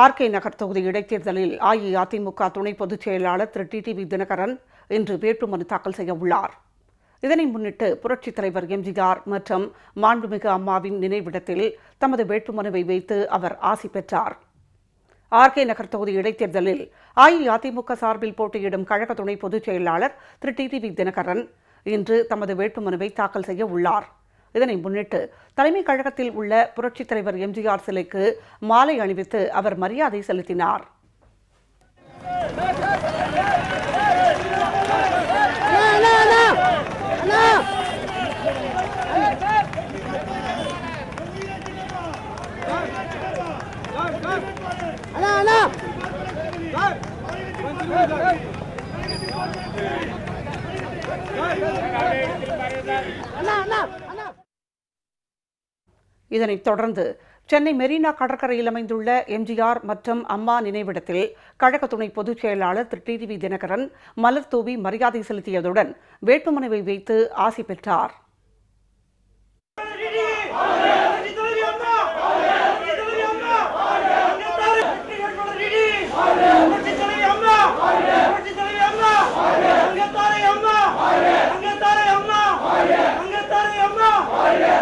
RK நகர் தொகுதி இடைத்தேர்தலில் அஇஅதிமுக துணை பொதுச் செயலாளர் திரு டிடிவி தினகரன் இன்று வேட்புமனு தாக்கல் செய்ய உள்ளார். இதனை முன்னிட்டு புரட்சித் தலைவர் எம்ஜிஆர் மற்றும் மாண்புமிகு அம்மாவின் நினைவிடத்தில் தமது வேட்புமனுவை வைத்து அவர் ஆசி பெற்றார். ஆர்கே நகர் தொகுதி இடைத்தேர்தலில் அஇஅதிமுக சார்பில் போட்டியிடும் கழக துணை பொதுச் செயலாளர் திரு டிடிவி தினகரன் இன்று தமது வேட்புமனுவை தாக்கல் செய்ய உள்ளார். இதனை முன்னிட்டு தலைமைக் கழகத்தில் உள்ள புரட்சித் தலைவர் எம்ஜிஆர் சிலைக்கு மாலை அணிவித்து அவர் மரியாதை செலுத்தினார். இதனைத் தொடர்ந்து சென்னை மெரினா கடற்கரையில் அமைந்துள்ள எம்ஜிஆர் மற்றும் அம்மா நினைவிடத்தில் கழக துணை பொதுச் செயலாளர் திரு டி டிவி தினகரன் மலர் தூவி மரியாதை செலுத்தியதுடன் வேட்புமனுவை வைத்து ஆசி பெற்றார் Yeah.